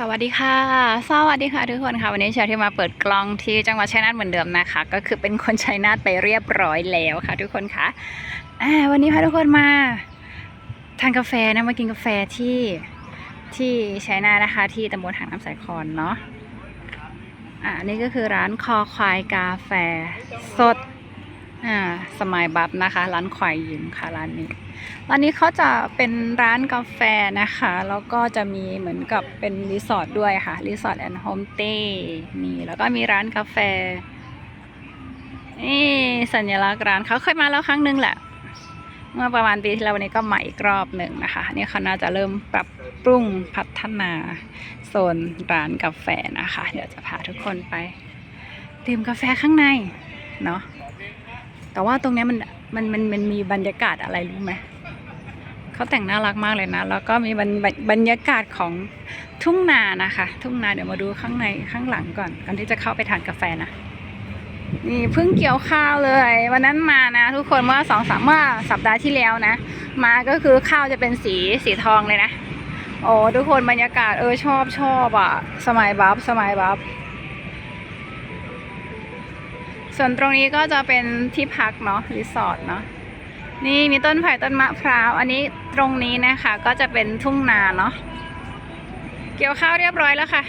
สวัสดีค่ะ สวัสดีค่ะทุกคนค่ะ วันนี้เชาที่มาเปิดกล้องที่จังหวัดชัยนาทเหมือนเดิมนะคะ ก็คือเป็นคนชัยนาทไปเรียบร้อยแล้วค่ะ ทุกคนค่ะวันนี้พาทุกคนมาทานกาแฟนะมากินกาแฟที่ที่ชัยนาทนะคะ ที่ตำบลหางน้ำสายคอนเนาะอ่านี่ก็คือร้านคอควายกาแฟสด อ่าสมัยบับนะคะ ร้านควายยิมค่ะร้านนี้ ร้านนี้เขาจะเป็นร้านกาแฟนะคะ แล้วก็จะมีเหมือนกับเป็นรีสอร์ทด้วยค่ะรีสอร์ทแอนด์โฮมเต้นี่แล้วก็มีร้านกาแฟนี่สัญลักษณ์ร้านเขาเคยมาแล้วครั้งหนึงแหละ เมื่อประมาณปีที่แล้ววันนี้ก็ใหม่อีกรอบหนึ่งนะคะนี่เขาน่าจะเริ่มปรับปรุงพัฒนาโซนร้านกาแฟนะคะ เดี๋ยวจะพาทุกคนไปดื่มกาแฟข้างในเนาะ แต่ว่าตรงนี้มันมันมันมันมีบรรยากาศอะไรรู้ไหมเขาแต่งน่ารักมากเลยนะ แล้วก็มีบรรบรรบรยากาศของทุ่งนานะคะ ทุ่งนาเดี๋ยวมาดูข้างในข้างหลังก่อนก่อนที่จะเข้าไปทานกาแฟนะนี่เพิ่งเกี่ยวข้าวเลย วันนั้นมานะ ทุกคนเมื่อสองสามเมื่อสัปดาห์ที่แล้วนะ มาก็คือข้าวจะเป็นสีสีทองเลยนะโอ้ทุกคนบรรยากาศเออชอบชอบอะ สมัยบัฟสมัยบัฟ ส่วนตรงนี้ก็จะเป็นที่พักเนาะรีสอร์ทเนาะนี่มีต้นไผ่ต้นมะพร้าว อันนี้ตรงนี้นะคะก็จะเป็นทุ่งนาเนาะเกี่ยวข้าวเรียบร้อยแล้วค่ะ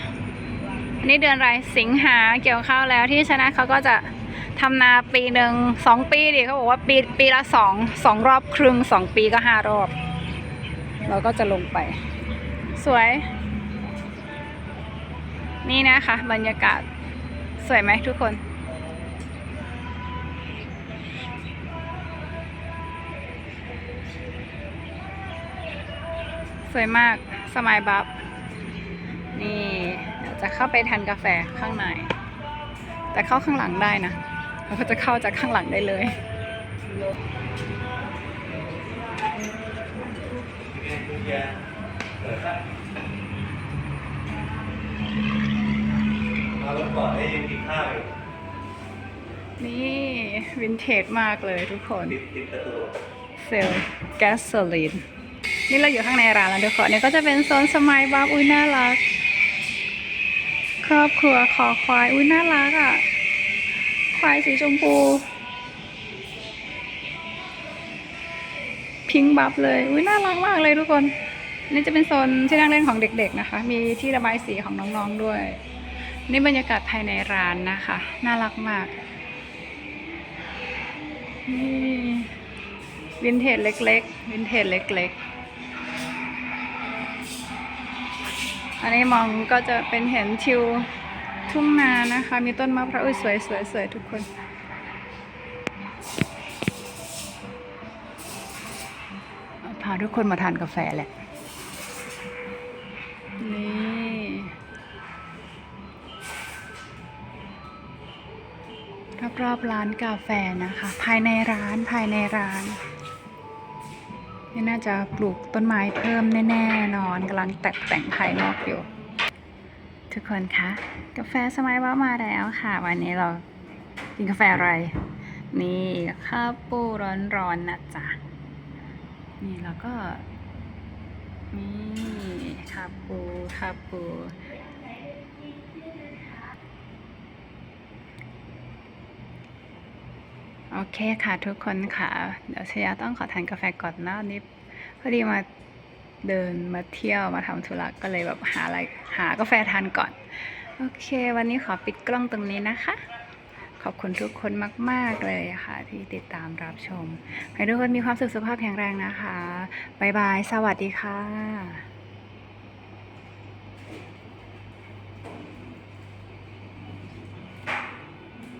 อันนี้เดือนอะไรสิงหาเกี่ยวข้าวแล้วที่ชนะเขาก็จะทำนาปีหนึ่งสองปีดิเขาบอกว่าปีปีละสองสองรอบครึ่งสองปีก็ห้ารอบ เราก็จะลงไป สวย นี่นะคะ บรรยากาศสวยไหมทุกคน วยมากสมัยบับนี่เดี๋ยวจะเข้าไปทานกาแฟข้างใน แต่เข้าข้างหลังได้นะเราก็จะเข้าจากข้างหลังได้เลยเอารถก่อนได้ยังกินข้าวอยู่นี่วินเทจมากเลยทุกคน ติดติดประตูเซลล์แก๊สโซลิน นี่เราอยู่ข้างในร้านแล้วทุกคนเนี่ยก็จะเป็นโซนสมัยบับอุ้ยน่ารัก ครอบครัวคอควายอุ้ยน่ารักอะ ควายสีชมพู พิงค์บับเลยอุ้ยน่ารักมากเลยทุกคน นี่จะเป็นโซนที่นั่งเล่นของเด็กๆนะคะ มีที่ระบายสีของน้องๆด้วย นี่บรรยากาศภายในร้านนะคะ น่ารักมากนี่วินเทจเล็กๆ วินเทจเล็ก ๆ อันนี้มองก็จะเป็นเห็นทิวทุ่งนานะคะ มีต้นมะพร้าวอุ้ยสวยสวยสวยทุกคน พาทุกคนมาทานกาแฟแหละ นี่รอบๆร้านกาแฟนะคะ ภายในร้านภายในร้าน นี่น่าจะปลูกต้นไม้เพิ่มแน่ๆนอนกำลังแตกแต่งภายนอกอยู่ ทุกคนคะกาแฟสมัยว่ามาแล้วค่ะ วันนี้เรากินกาแฟอะไร นี่คาปูร้อนๆนะจ๊ะ นี่แล้วก็ นี่คาปูคาปู โอเคค่ะทุกคนค่ะ เดี๋ยวชยาต้องขอทานกาแฟก่อนนะนนี้พอดีมาเดินมาเที่ยวมาทำธุระก็เลยแบบหาอะไรหากาแฟทานก่อน โอเค วันนี้ขอปิดกล้องตรงนี้นะคะ ขอบคุณทุกคนมาก ๆ เลยค่ะ ที่ติดตามรับชม ให้ทุกคนมีความสุขสุขภาพแข็งแรงนะคะ บ๊ายบาย สวัสดีค่ะ